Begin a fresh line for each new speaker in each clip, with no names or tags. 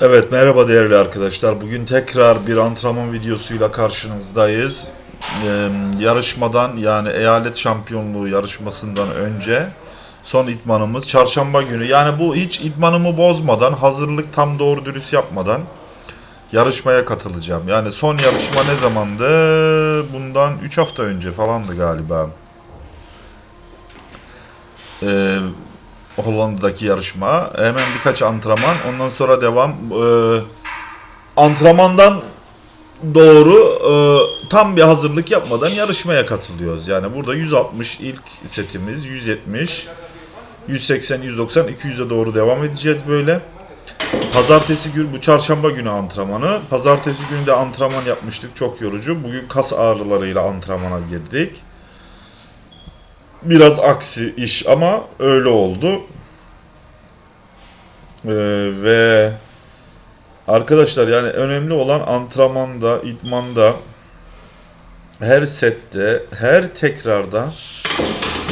Evet merhaba değerli arkadaşlar. Bugün tekrar bir antrenman videosuyla karşınızdayız. Ee, yarışmadan yani eyalet şampiyonluğu yarışmasından önce son idmanımız çarşamba günü. Yani bu hiç idmanımı bozmadan, hazırlık tam doğru dürüst yapmadan yarışmaya katılacağım. Yani son yarışma ne zamandı? Bundan 3 hafta önce falandı galiba. Ee, Hollanda'daki yarışma. Hemen birkaç antrenman. Ondan sonra devam. Ee, antrenmandan doğru e, tam bir hazırlık yapmadan yarışmaya katılıyoruz. Yani burada 160 ilk setimiz, 170, 180, 190, 200'e doğru devam edeceğiz böyle. Pazartesi günü, bu çarşamba günü antrenmanı. Pazartesi günü de antrenman yapmıştık. Çok yorucu. Bugün kas ağrılarıyla antrenmana girdik. Biraz aksi iş ama öyle oldu. Ee, ve arkadaşlar yani önemli olan antrenmanda, idmanda, her sette, her tekrarda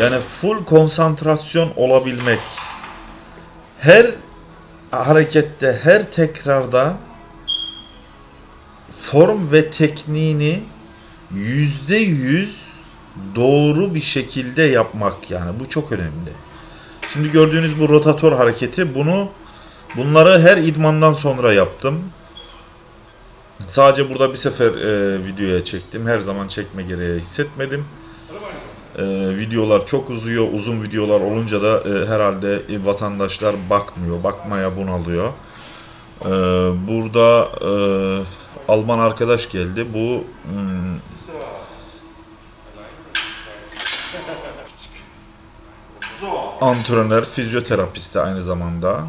yani full konsantrasyon olabilmek. Her harekette, her tekrarda form ve tekniğini yüzde yüz doğru bir şekilde yapmak yani bu çok önemli. Şimdi gördüğünüz bu rotator hareketi bunu bunları her idmandan sonra yaptım. Sadece burada bir sefer e, videoya çektim. Her zaman çekme gereği hissetmedim. E, videolar çok uzuyor. Uzun videolar olunca da e, herhalde vatandaşlar bakmıyor. Bakmaya bunalıyor. E, burada e, Alman arkadaş geldi. Bu antrenör, fizyoterapisti aynı zamanda.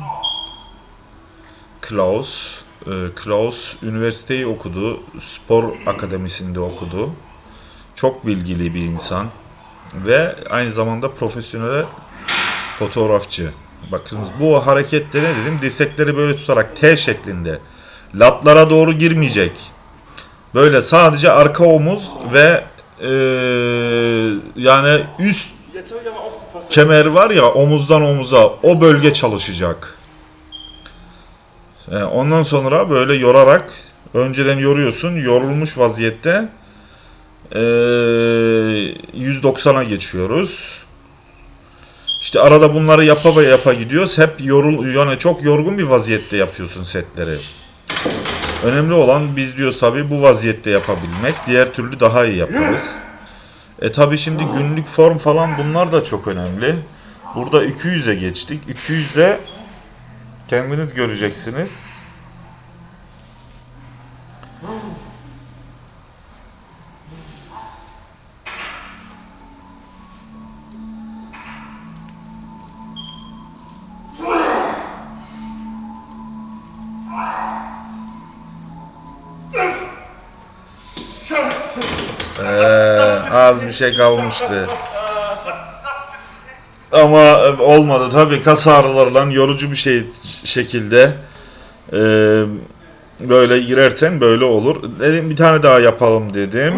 Klaus. Ee, Klaus üniversiteyi okudu. Spor akademisinde okudu. Çok bilgili bir insan. Ve aynı zamanda profesyonel fotoğrafçı. Bakınız bu harekette ne dedim? Dirsekleri böyle tutarak T şeklinde. Latlara doğru girmeyecek. Böyle sadece arka omuz ve eee, yani üst Kemer var ya omuzdan omuza o bölge çalışacak. Ee, ondan sonra böyle yorarak önceden yoruyorsun. Yorulmuş vaziyette ee, 190'a geçiyoruz. İşte arada bunları yapa ve yapa gidiyoruz. Hep yorul yani çok yorgun bir vaziyette yapıyorsun setleri. Önemli olan biz diyoruz tabii bu vaziyette yapabilmek. Diğer türlü daha iyi yaparız. E tabi şimdi günlük form falan bunlar da çok önemli. Burada 200'e geçtik. 200'de kendiniz göreceksiniz. Ee, az bir şey kalmıştı. Ama olmadı tabii kas ağrılarıyla yorucu bir şey şekilde e, böyle girersen böyle olur. Dedim bir tane daha yapalım dedim.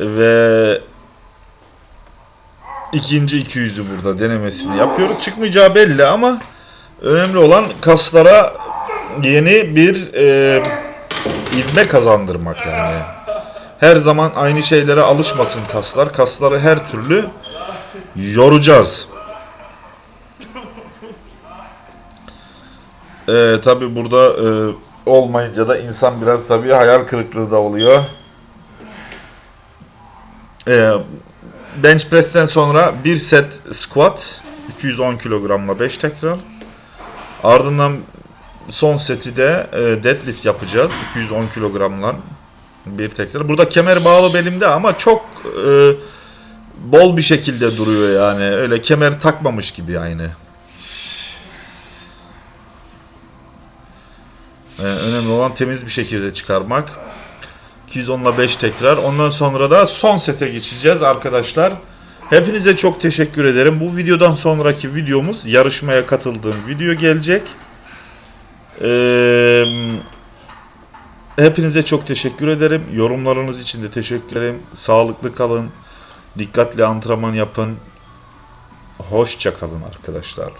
Ve ikinci 200'ü burada denemesini yapıyoruz. Çıkmayacağı belli ama önemli olan kaslara yeni bir e, ivme kazandırmak yani. Her zaman aynı şeylere alışmasın kaslar. Kasları her türlü yoracağız. Ee, tabi burada e, olmayınca da insan biraz tabi hayal kırıklığı da oluyor. Ee, bench press'ten sonra bir set squat 210 kilogramla 5 tekrar. Ardından son seti de e, deadlift yapacağız 210 kilogramla bir tekrar. Burada kemer bağlı belimde ama çok e, bol bir şekilde duruyor yani. Öyle kemer takmamış gibi aynı. E, önemli olan temiz bir şekilde çıkarmak. 210 ile 5 tekrar. Ondan sonra da son sete geçeceğiz arkadaşlar. Hepinize çok teşekkür ederim. Bu videodan sonraki videomuz yarışmaya katıldığım video gelecek. Eee Hepinize çok teşekkür ederim. Yorumlarınız için de teşekkür ederim. Sağlıklı kalın. Dikkatli antrenman yapın. Hoşça kalın arkadaşlar.